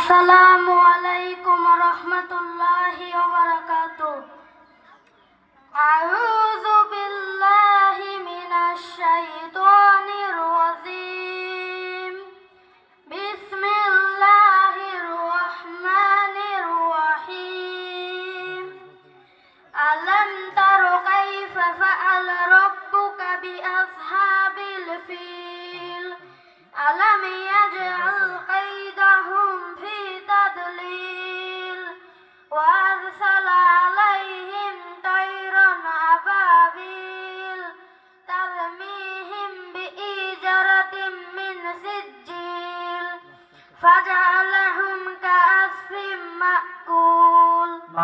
আসসালামু আলাইকুম রহমতুল্লাহি ওবারাকাতু আউযু বিল্লাহি মিনাশ শাইতানির রাজিম বিসমিল্লাহির রহমানির রহিম আলাম তারা কাইফা ফাআল রাব্বুকা বিআসহাবিল ফিল আলাম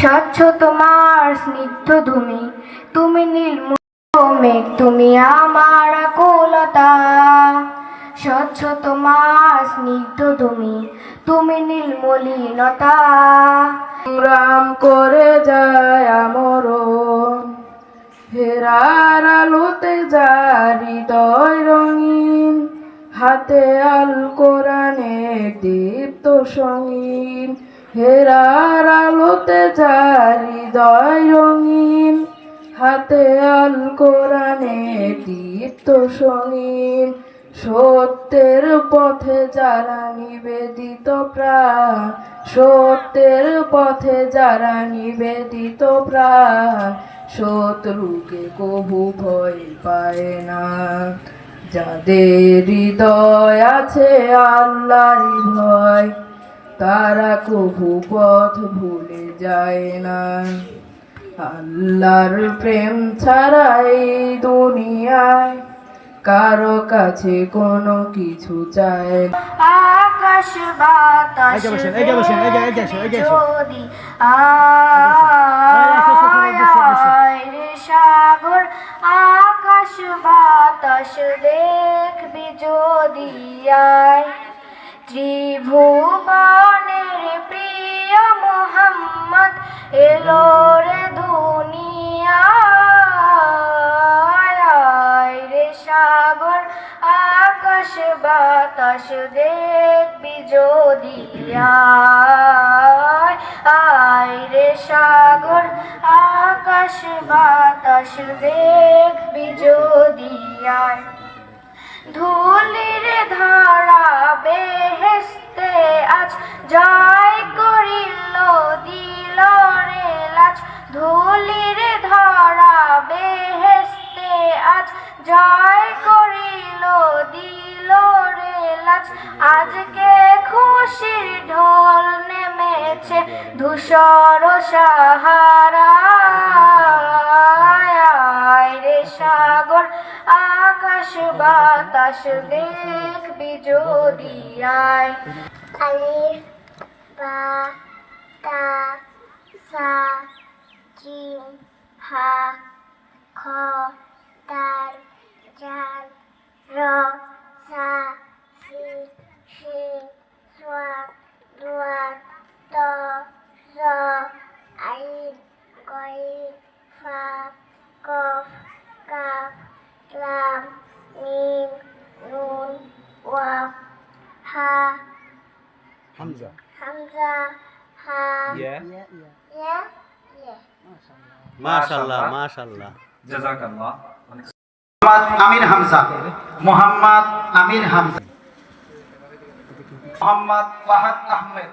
স্বচ্ছ তোমার স্নিগ্ধ ধুমি, তুমি নীল মেঘ তুমি আমার আকুলতা। স্বচ্ছ তোমার স্নিগ্ধ ধুমি, তুমি নীলমলিনতা সংগ্রাম করে যায় আলোতে যায় হৃদয় রঙিন, হাতে আল কোরআনের দীপ্ত সঙ্গীন। হেরার আলোতে যায় হৃদয় রঙিন, হাতে আল কোরআনের দীপ্ত সঙ্গীন। সত্যের পথে যারা নিবেদিত প্রাণ, সত্যের পথে যারা নিবেদিত প্রাণ শত্রুকে কবু ভয় পায় না। যাদের হৃদয় আছে আল্লাহরই ভয় তারা কবু পথ ভুলে যায় না। আল্লাহর প্রেম ছাড়া এই দুনিয়ায় কারও কাছে কোনো কিছু চায় আকাশ বাতাস এগিয়ে বসেন, বাতাস দেখবি যদি আয়। ত্রিভুবনের প্রিয় মোহাম্মদ এলো রে দুনিয়ায়। আয় রে সাগর আকাশ বাতাস দেখবি যদি আয়। রে সাগর, আকাশ, বাতাস দেখবি যদি আয়। ধুলির ধরা বেহেস্তে আজ, জয় করিল দিল রে লাজ। ধুলির ধরা বেহেস্তে আজ, জয় আজকে খুশির ঢোল নেমেছে ধূসর সাহারা। সাগর আকাশ বাতাস দেখবি যদি আয়। র সি ফা কফ কাফ লাম মিম নুন ওয়াফ হা হামজা। হামজা হা ইয়া। ইয়া ইয়া। মাশাল্লাহ মাশাল্লাহ জাজাকাল্লাহ মোহাম্মদ আমির হামজা। মোহাম্মদ আমির হামজা। মোহাম্মদ ফাহাদ আহমেদ।